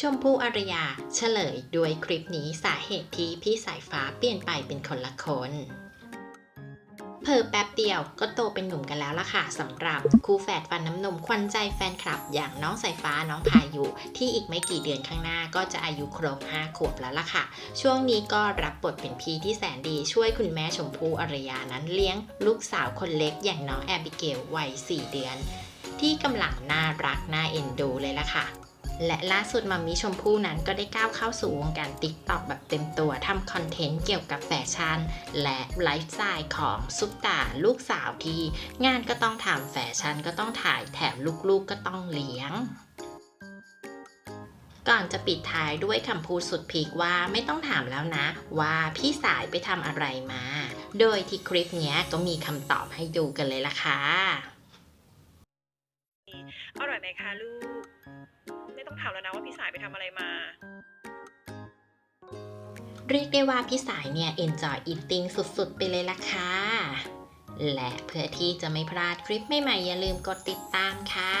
ชมพู่อารยาเฉลยด้วยคลิปนี้สาเหตุที่พี่สายฟ้าเปลี่ยนไปเป็นคนละคนเพิ่แป๊บเดียวก็โตเป็นหนุ่มกันแล้วล่ะค่ะสำหรับคู่แฝดฟันน้ำนมควันใจแฟนคลับ อย่างน้องสายฟ้าน้องพายุ ที่อีกไม่กี่เดือนข้างหน้าก็จะอายุครบ5ขวบแล้วล่ะค่ะ ช่วงนี้ก็รับบทเป็นพี่ที่แสนดีช่วยคุณแม่ชมพู่อารยานั้นเลี้ยง ลูกสาวคนเล็กอย่างน้องแอบิเกลวัย4เดือน ที่กำลังน่ารักน่าเอ็นดูเลยล่ะค่ะ และล่าสุดมัมมี่ชมพู่นั้นก็ได้ก้าวเข้าสู่วงการติ๊กต็อกแบบเต็มตัวทำคอนเทนต์เกี่ยวกับแฟชั่น และไลฟ์สไตล์ของซุปตาลูกสาวที่ งานก็ต้องทำแฟชั่นก็ต้องถ่ายแถมลูกๆก็ต้องเลี้ยงก่อนจะปิดท้ายด้วยคำพูดสุดพีคว่าไม่ต้องถามแล้วนะ ว่าพี่สายไปทำอะไรมา โดยที่คลิปนี้ก็มีคำตอบให้ดูกันเลยล่ะค่ะ อร่อยไหมคะลูก ไม่ต้องถามแล้วนะว่าพี่สายไปทำอะไรมา เรียกได้ว่าพี่สายเนี่ย enjoy eating สุดๆ ไปเลยล่ะค่ะ และเพื่อที่จะไม่พลาดคลิปใหม่ๆอย่าลืมกดติดตามค่ะ